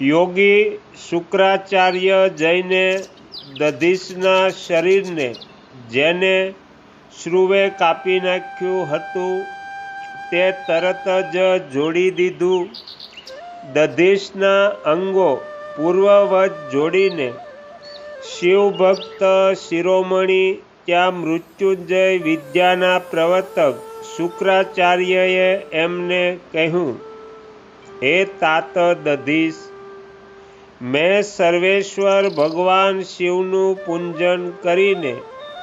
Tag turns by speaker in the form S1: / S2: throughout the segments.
S1: યોગી શુક્રાચાર્ય જઈને દધીશના શરીરને, જેને શ્રુવે કાપી નાખ્યું હતું, તે તરત જ જોડી દીધું. દધીશના અંગો પૂર્વવત જોડીને, શિવભક્ત શિરોમણી, ત્યાં મૃત્યુંજય વિદ્યાના પ્રવર્તક શુક્રાચાર્યએ એમને કહ્યું, હે તાત દધીશ મેં સર્વેશ્વર ભગવાન શિવનું પૂજન કરીને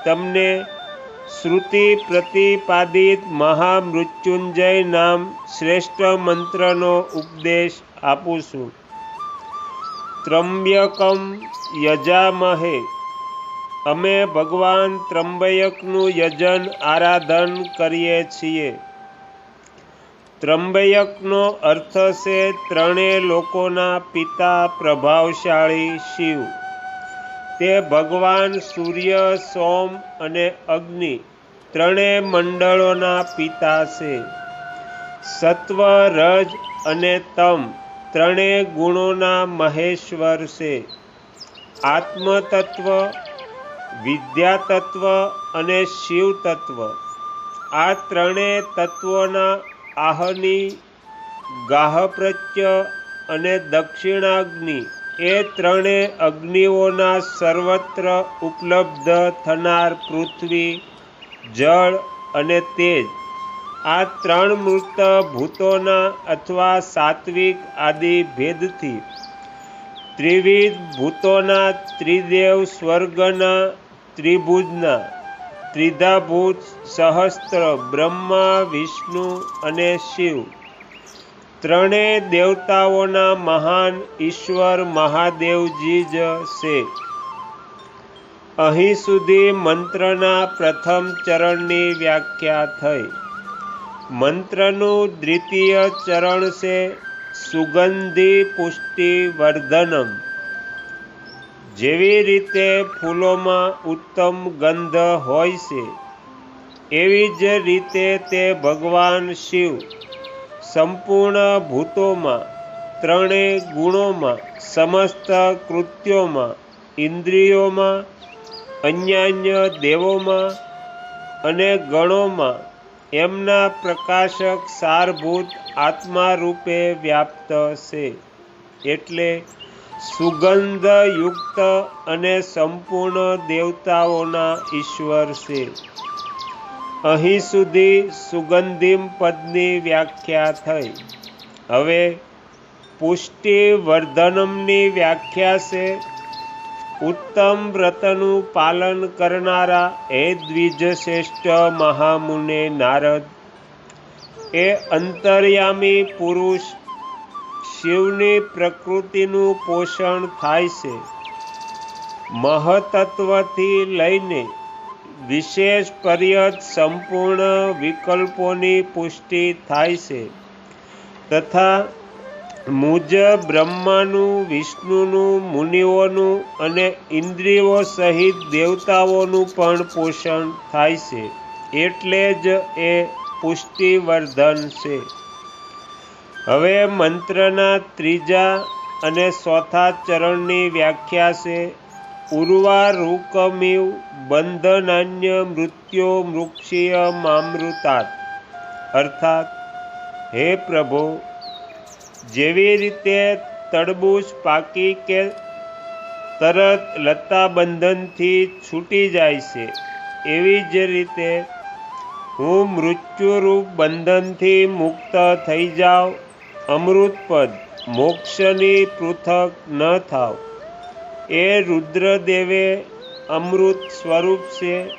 S1: તમને શ્રુતિ પ્રતિપાદિત મહામૃત્યુંજય નામ શ્રેષ્ઠ મંત્રનો ઉપદેશ આપું છું. ત્રંબ્યકમ યજામહે. અમે ભગવાન ત્રંબયકનું યજન આરાધન કરીએ છીએ. ત્રંબયકનો અર્થ છે ત્રણેય લોકોના પિતા પ્રભાવશાળી શિવ. તે ભગવાન સૂર્ય, સોમ અને અગ્નિ ત્રણેય મંડળોના પિતા છે. સત્વ, રજ અને તમ ત્રણેય ગુણોના મહેશ્વર છે. આત્મતત્વ, વિદ્યાતત્વ અને શિવ તત્વ આ ત્રણેય તત્વોના આહની ગાહપ્રત્ય અને દક્ષિણાગ્નિ એ ત્રણે અગ્નિઓના સર્વત્ર ઉપલબ્ધ થનાર પૃથ્વી, જળ અને તેજ. આ ત્રણ મૃત ભૂતોના અથવા સાત્વિક આદિ ભેદથી ત્રિવિધ ભૂતોના ત્રિદેવ સ્વર્ગના ત્રિભુજના ત્રિધાભૂત સહસ્ત્ર, બ્રહ્મા, વિષ્ણુ અને શિવ. ત્રણેય દેવતાઓના મહાન ઈશ્વર મહાદેવજી જ છે. અહીં સુધી મંત્રના પ્રથમ ચરણની વ્યાખ્યા થઈ. મંત્રનું દ્વિતીય ચરણ છે સુગંધી પુષ્ટિ વર્ધનમ જેવી રીતે ફૂલોમાં ઉત્તમ ગંધ હોય છે, એવી જ રીતે તે ભગવાન શિવ સંપૂર્ણ ભૂતોમાં ત્રણેય ગુણોમાં, સમસ્ત કૃત્યોમાં, ઇન્દ્રિયોમાં, અન્યાન્ય દેવોમાં અને ગણોમાં એમના પ્રકાશક સારભૂત આત્મા રૂપે વ્યાપ્ત છે. એટલે સુગંધયુક્ત અને સંપૂર્ણ દેવતાઓના ઈશ્વર છે. અહીં સુધી સુગંધિમ પદની વ્યાખ્યા થઈ. હવે પુષ્ટિ વર્ધનમની વ્યાખ્યા છે. ઉત્તમ વ્રતનું પાલન કરનારા હે દ્વિજશ્રેષ્ઠ મહામુને નારદ. એ અંતર્યામી પુરુષ શિવની પ્રકૃતિનું પોષણ થાય છે. મહતત્વથી લઈને વિશેષ પર્યત સંપૂર્ણ વિકલ્પોની પુષ્ટિ થાય છે તથા મુજ બ્રહ્માનું, વિષ્ણુનું, મુનિઓનું અને ઇન્દ્રિયો સહિત દેવતાઓનું પણ પોષણ થાય છે. એટલે જ એ પુષ્ટિવર્ધન છે. હવે મંત્રના ત્રીજા અને ચોથા ચરણની વ્યાખ્યા છે. ઉર્વારુકમિવ બંધનાન્ય મૃત્યો મૃક્ષીય મામૃતાત. અર્થાત, હે પ્રભુ, જેવી રીતે તડબૂચ પાકી કે તરત લતાબંધનથી છૂટી જાય છે, એવી જ રીતે હું મૃત્યુરૂપ બંધનથી મુક્ત થઈ જાઉં અમૃતપદ, મોક્ષની પૃથક ન થાવ. એ રુદ્રદેવે અમૃત સ્વરૂપ છે,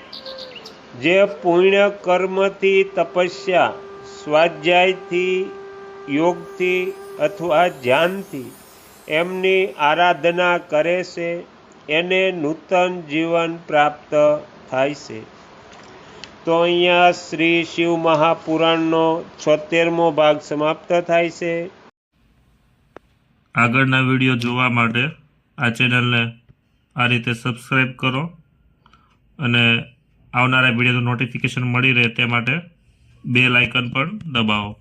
S1: જે પુણ્ય કર્મથી તપસ્યા, સ્વાધ્યાયથી યોગથી અથવા ધ્યાનથી એમની આરાધના કરે છે, એને નૂતન જીવન પ્રાપ્ત થાય છે. તો અહીંયા શ્રી શિવ મહાપુરાણનો છોતેરમો ભાગ સમાપ્ત થાય છે.
S2: આગળના વીડિયો જોવા માટે આ ચેનલને આ રીતે સબસ્ક્રાઈબ કરો અને આવનારા વિડીયોનું નોટિફિકેશન મળી રહે તે માટે બેલ આઇકન પણ દબાવો.